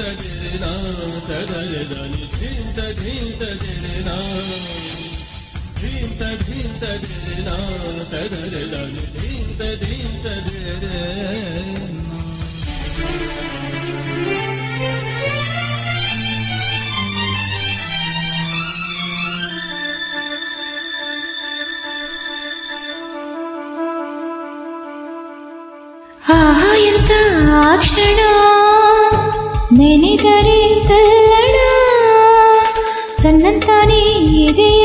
ధీత జరనా తదరి దని ధీంత ధీంత జరనా ధీంత ధీంత జరనా తదరి దని ధీంత ధీంత జరనా ఆహా ఎంత ఆ ನೆನೆದರೆ ತಲ್ಲಣ ತನ್ನಂತಾನೇ ಎದೆಯಲಿ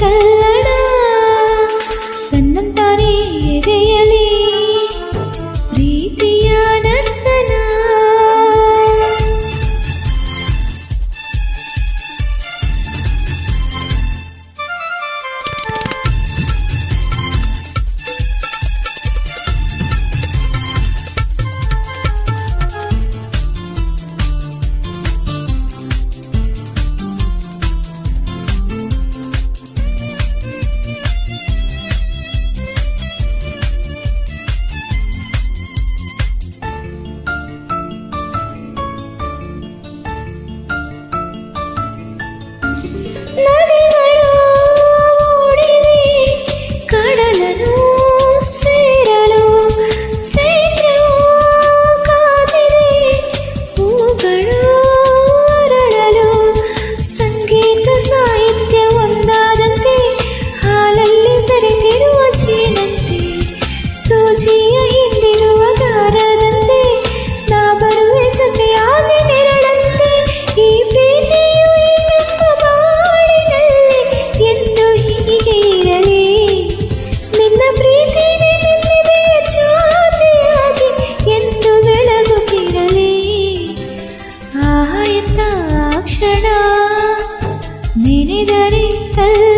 கல் ಕ್ಷಣ ಕ್ಷಣ ನೆನೆದರೆ ಕಲ್ಲ